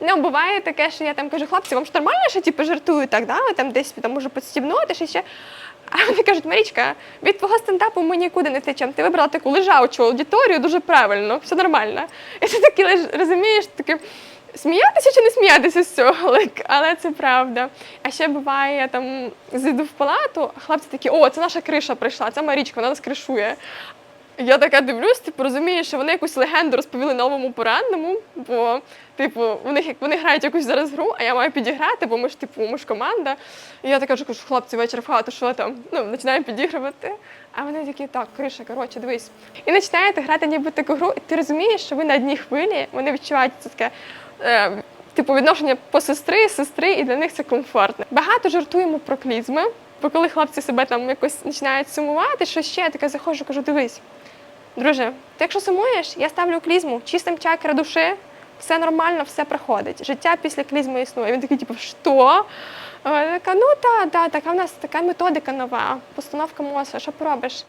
Ну, буває таке, що я там кажу, хлопці, вам ж нормально, що типу, жартую так, да? Там десь там можу підстібнути, чи ще. А вони кажуть, Марічка, від твого стендапу ми нікуди не втечемо. Ти вибрала таку лежачу аудиторію дуже правильно, все нормально. І ти такий розумієш, таке. Сміятися чи не сміятися з цього, але це правда. А ще буває, я там зайду в палату, а хлопці такі, о, це наша криша прийшла, це Марічка, вона нас кришує. Я така дивлюсь, типу, розумію, що вони якусь легенду розповіли новому пораненому, бо, типу, у них як вони грають якусь зараз гру, а я маю підіграти, бо ми ж типу, ми ж команда. І я така кажу, хлопці, вечір в хату, що там? Ну, починаю підігрувати. А вони такі, так, криша, коротше, дивись. І починаєте грати ніби таку гру, і ти розумієш, що ви на одній хвилі, вони відчувають це таке. Е, Типу відношення по сестри, сестри, і для них це комфортне. Багато жартуємо про клізми, бо коли хлопці себе там якось починають сумувати, що ще я таке заходжу, кажу, дивись, Друже, ти якщо сумуєш, я ставлю клізму, чистим чакри душі, все нормально, все проходить. Життя після клізми існує. Він такий, типу, що? Така, ну так, та, така в нас така методика нова, постановка мозку, що поробиш?